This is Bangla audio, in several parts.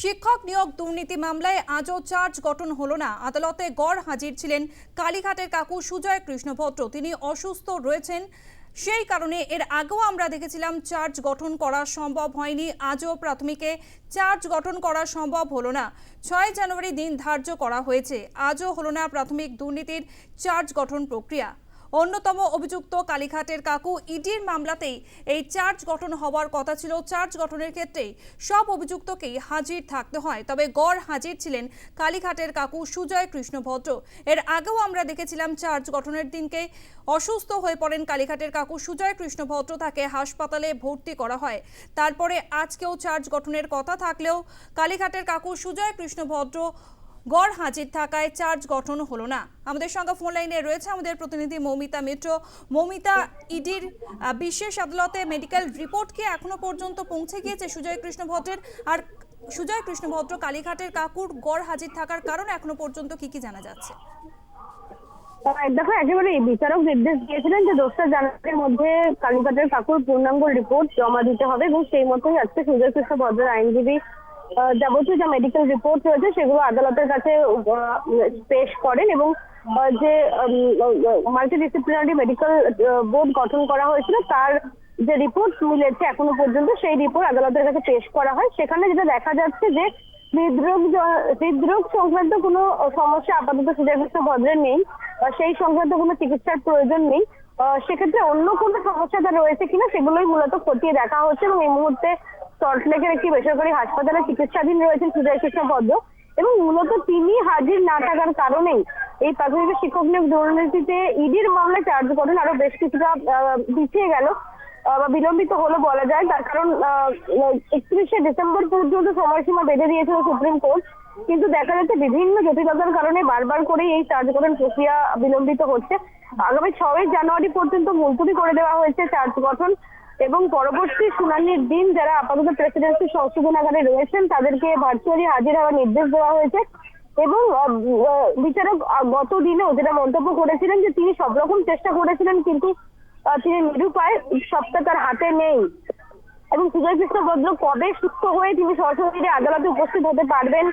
শিক্ষক নিয়োগ দুর্নীতি মামলায় আজও চার্জ গঠন হলো না। আদালতে গড় হাজির ছিলেন কালীঘাটের কাকু সুজয় কৃষ্ণভদ্র। তিনি অসুস্থ রয়েছেন, সেই কারণে এর আগেও আমরা দেখেছিলাম চার্জ গঠন করা সম্ভব হয়নি। আজও প্রাথমিকে চার্জ গঠন করা সম্ভব হলো না। ছয় জানুয়ারি দিন ধার্য করা হয়েছে। আজও হলো না প্রাথমিক দুর্নীতির চার্জ গঠন প্রক্রিয়া। অন্যতম অভিযুক্ত কালীঘাটের কাকু ইডির মামলাতেই এই চার্জ গঠন হওয়ার কথা ছিল। চার্জ গঠনের ক্ষেত্রেই সব অভিযুক্তকেই হাজির থাকতে হয়। তবে গড় হাজির ছিলেন কালীঘাটের কাকু সুজয় কৃষ্ণভদ্র এর আগেও আমরা দেখেছিলাম চার্জ গঠনের দিনকে অসুস্থ হয়ে পড়েন কালীঘাটের কাকু সুজয় কৃষ্ণভদ্র তাকে হাসপাতালে ভর্তি করা হয়। তারপরে আজকেও চার্জ গঠনের কথা থাকলেও কালীঘাটের কাকু সুজয় কৃষ্ণভদ্র গড় হাজির থাকায় চার্জ গঠন হলো না। আমাদের সঙ্গে ফোন লাইনে রয়েছে আমাদের প্রতিনিধি মৌমিতা মিত্র। মৌমিতা, ইডির বিশেষ আদালতে মেডিকেল রিপোর্ট কি এখনও পর্যন্ত পৌঁছে গিয়েছে সুজয় কৃষ্ণ ভদ্রের? আর সুজয় কৃষ্ণ ভদ্র, কালীঘাটের কাকুর গড় হাজির থাকার কারণ এখনও পর্যন্ত কি কি জানা যাচ্ছে? দেখো, একেবারে বিচারক নির্দেশ দিয়েছিলেন যে দোসরা জানুয়ারির মধ্যে কালীঘাটের কাকুর পূর্ণাঙ্গ রিপোর্ট জমা দিতে হবে এবং সেই মতোই আজকে সুজয় কৃষ্ণ ভদ্রের আইনজীবী যাবতীয় যা মেডিকেল রিপোর্ট রয়েছে সেগুলো আদালতের কাছে পেশ করেন এবং যে মাল্টি ডিসিপ্লিনারি মেডিকেল বোর্ড গঠন করা হয়েছিল তার যে রিপোর্ট মিলেছে এখনও পর্যন্ত সেই রিপোর্ট আদালতের কাছে পেশ করা হয়। সেখানে যেটা দেখা যাচ্ছে যে হৃদরোগ হৃদরোগ সংক্রান্ত কোনো সমস্যা আপাতত সুজয়কৃষ্ণ ভদ্রের নেই সেই সংক্রান্ত কোনো চিকিৎসার প্রয়োজন নেই। সেক্ষেত্রে অন্য কোনো সমস্যা রয়েছে কিনা সেগুলোই মূলত খতিয়ে দেখা হচ্ছে এবং এই মুহূর্তে সল্টলেকের একটি বেসরকারি হাসপাতালে চিকিৎসাধীন রয়েছেন সুজয় কৃষ্ণ ভদ্র এবং মূলত তিনি হাজির না থাকার কারণেই এই প্রাথমিক শিক্ষক নিয়োগ দুর্নীতিতে ইডির মামলায় চার্জ করেন। আরও বেশ কিছুটা পিছিয়ে গেল বা বিলম্বিত হলো বলা যায়। তার কারণ একত্রিশে ডিসেম্বর পর্যন্ত সময়সীমা বেঁধে দিয়েছিল সুপ্রিম কোর্ট। কিন্তু দেখা যাচ্ছে বিভিন্ন জটিলতার কারণে বারবার করে এই চার্জকরণ প্রক্রিয়া বিলম্বিত হচ্ছে। আগামী ছয়ই জানুয়ারি পর্যন্ত মুলতবি করে দেওয়া হয়েছে চার্জ গঠন। এবং পরবর্তী শুনানির দিন যারা আপাতত প্রেসিডেন্সি সংশোধনাগারে রয়েছেন, তাদেরকে ভার্চুয়ালি হাজির হওয়ার নির্দেশ দেওয়া হয়েছে। এবং বিচারক গত দিনেও যেটা মন্তব্য করেছিলেন যে তিনি সব রকম চেষ্টা করেছিলেন, কিন্তু তিনি নিরুপায় সবটা তার হাতে নেই। এবং সুজয় কৃষ্ণ ভদ্র কবে সুস্থ হয়ে তিনি সরাসরি আদালতে উপস্থিত হতে পারবেন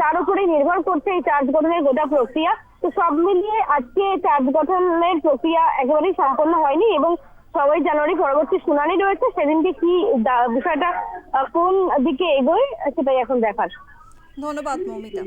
তার উপরেই নির্ভর করছে এই চার্জ গঠনের গোটা প্রক্রিয়া। তো সব মিলিয়ে আজকে চার্জ গঠনের প্রক্রিয়া একেবারেই সম্পন্ন হয়নি এবং ছয়ই জানুয়ারি পরবর্তী শুনানি রয়েছে, সেদিনকে কি বিষয়টা কোন দিকে এগোয়, সেটাই এখন দেখার। ধন্যবাদ, মৌমিতা।